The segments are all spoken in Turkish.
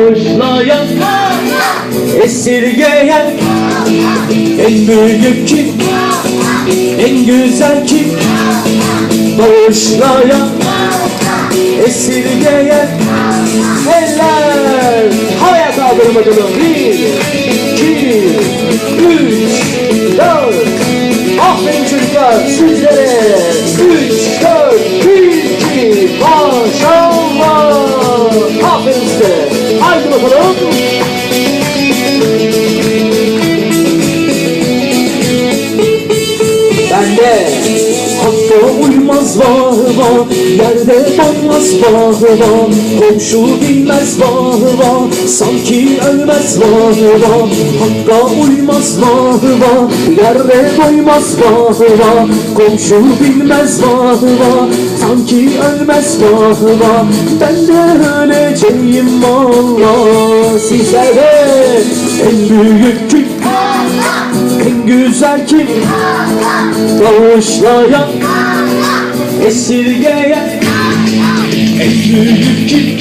bağışlayan Esirgeyen En büyük kim En güzel kim Bağışlayan Esirgeyen Eller Havaya kaldırın bakalım. Bir iki Üç Dört. Aferin çocuklar sizlere. Üç dört Bakalım Bende Hakka uymaz vah vah Yerde donmaz vah vah Komşu bilmez vah vah Sanki ölmez vah vah Hakka uymaz vah vah Yerde doymaz vah vah Komşu bilmez vah vah Sanki ölmez vah vah Ben de öleceğim valla Sizler de en büyük kim en güzel kim? Bağışlayan, esirgeyen En büyük kim?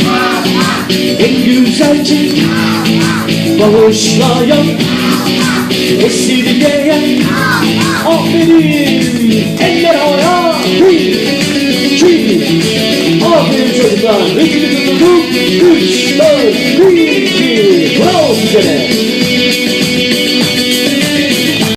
En güzel kim? Bağışlayan, esirgeyen Aferin! Eller havaya! Bir, iki, aferin çocuklar! Bir, iki,